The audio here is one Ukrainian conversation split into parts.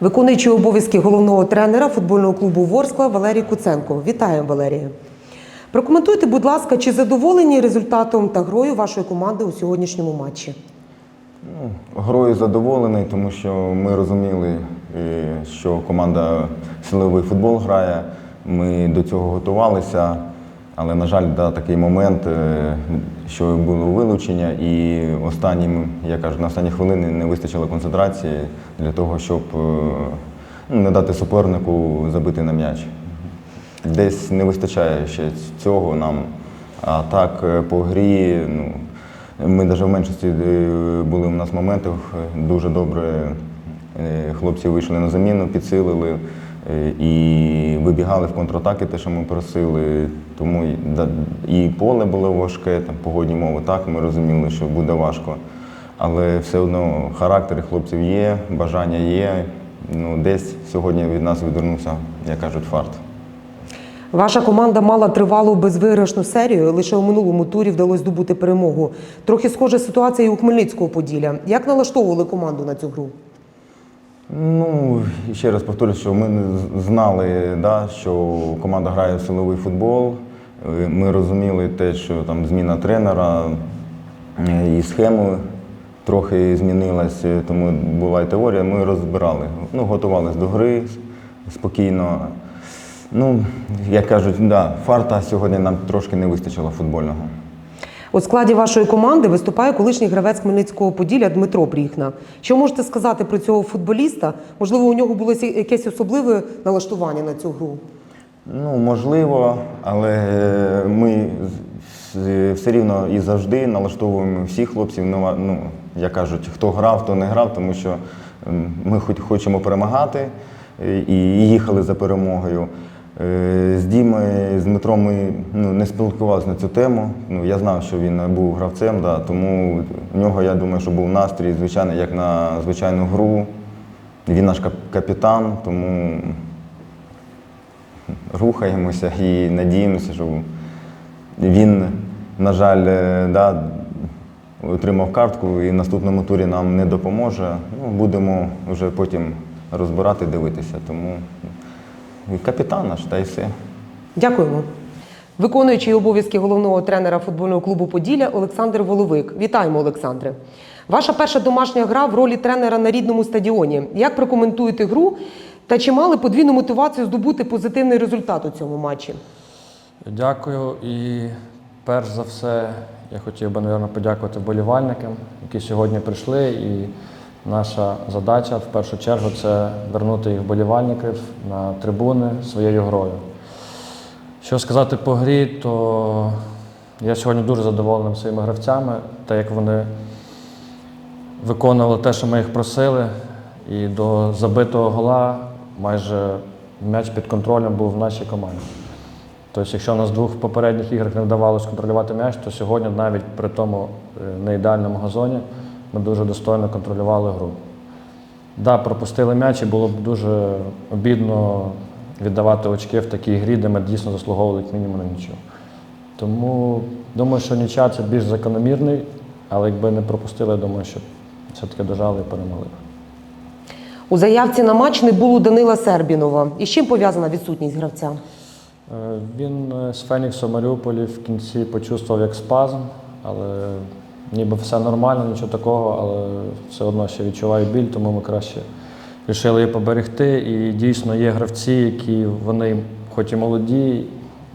Виконуючий обов'язки головного тренера футбольного клубу Ворскла Валерій Куценко. Вітаємо, Валерія. Прокоментуйте, будь ласка, чи задоволені результатом та грою вашої команди у сьогоднішньому матчі? Грою задоволений, тому що ми розуміли, що команда силовий футбол грає. Ми до цього готувалися, але, на жаль, да, такий момент, е, що було вилучення, і останнім, я кажу, на останні хвилини не вистачило концентрації для того, щоб е, ну, не дати супернику забити на м'яч. Десь не вистачає ще цього нам. А так, е, по грі, ну, ми навіть в меншості е, були у нас моментів, е, дуже добре хлопці вийшли на заміну, підсилили і вибігали в контратаки, те, що ми просили. Тому і, поле було важке, там, погодні мови, так, ми розуміли, що буде важко. Але все одно характер хлопців є, бажання є. Ну, десь сьогодні від нас відвернувся, як кажуть, фарт. Ваша команда мала тривалу безвиграшну серію. Лише у минулому турі вдалося здобути перемогу. Трохи схожа ситуація і у Хмельницького Поділля. Як налаштовували команду на цю гру? Ну, ще раз повторюю, що ми знали, да, що команда грає в силовий футбол. Е, Ми розуміли те, що там зміна тренера е, і схеми трохи змінилась, е, тому була і теорія. Ми розбирали. Ну, готувалися до гри спокійно. Ну, як кажуть, да, фарта сьогодні нам трошки не вистачило футбольного. У складі вашої команди виступає колишній гравець Хмельницького Поділля Дмитро Бріхна. Що можете сказати про цього футболіста? Можливо, у нього було якесь особливе налаштування на цю гру? Ну, можливо, але е, ми все рівно і завжди налаштовуємо всіх хлопців. Ну, ну, як кажуть, хто грав, хто не грав, тому що ми хоч хочемо перемагати е, і їхали за перемогою. Е, З Дімою, з Дмитром ми ну, не спілкувалися на цю тему. Ну, я знав, що він був гравцем, да, тому в нього, я думаю, що був настрій, звичайно, як на звичайну гру. Він наш капітан, тому рухаємося і надіємося, що він, на жаль, е, да, отримав картку і в наступному турі нам не допоможе. Ну, будемо вже потім розбирати, дивитися. Тому і капітан наш, та й все. Дякуємо. Виконуючий обов'язки головного тренера футбольного клубу Поділля Олександр Воловик. Вітаємо, Олександре. Ваша перша домашня гра в ролі тренера на рідному стадіоні. Як прокоментуєте гру та чи мали подвійну мотивацію здобути позитивний результат у цьому матчі? Дякую. І перш за все я хотів би, мабуть, подякувати вболівальникам, які сьогодні прийшли. І наша задача в першу чергу це вернути їх вболівальників на трибуни своєю грою. Що сказати по грі, то я сьогодні дуже задоволений своїми гравцями, те, як вони виконували те, що ми їх просили. І до забитого гола майже м'яч під контролем був в нашій команді. Тобто, якщо нас двох попередніх іграх не вдавалося контролювати м'яч, то сьогодні навіть при тому е, неідеальному газоні ми дуже достойно контролювали гру. Да, пропустили м'яч і було б дуже обідно віддавати очки в такій грі, де ми дійсно заслуговували як мінімум на нічого. Тому думаю, що ніча це більш закономірний, але якби не пропустили, я думаю, що все-таки дожали і перемогли. У заявці на матч не було Данила Сербінова. І з чим пов'язана відсутність гравця? Е, Він е, з Феніксу Маріуполі в кінці почувствував як спазм, але ніби все нормально, нічого такого, але все одно ще відчуваю біль, тому ми краще вирішили її поберегти. І дійсно є гравці, які вони хоч і молоді,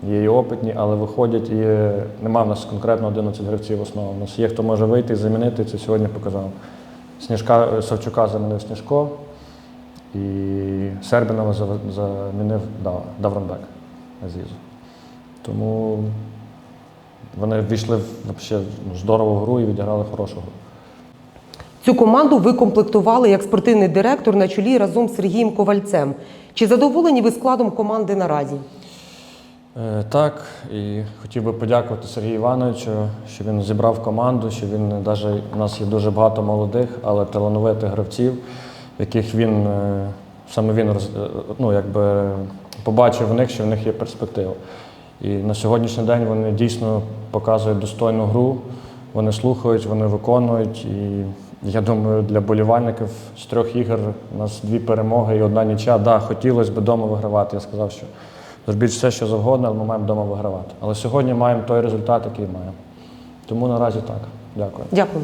є і опитні, але виходять і нема в нас конкретно 11 гравців в основному. У нас є хто може вийти і замінити, це сьогодні показав. Сніжка, е, Савчука замінив Сніжко, і Сербінова замінив Да- Давронбек. Азізу. Тому вони ввійшли в здорову гру і відіграли хорошу гру. Цю команду ви комплектували як спортивний директор на чолі разом з Сергієм Ковальцем. Чи задоволені ви складом команди наразі? Е, Так, і хотів би подякувати Сергію Івановичу, що він зібрав команду, що він навіть у нас є дуже багато молодих, але талановитих гравців, яких він е, саме він е, ну, якби побачив в них, що в них є перспектива. І на сьогоднішній день вони дійсно показують достойну гру, вони слухають, вони виконують. І я думаю, для болівальників з трьох ігор у нас дві перемоги і одна нічия. Да, хотілося б вдома вигравати. Я сказав, що зробіть все, що завгодно, але ми маємо вдома вигравати. Але сьогодні маємо той результат, який маємо. Тому наразі так. Дякую. Дякую.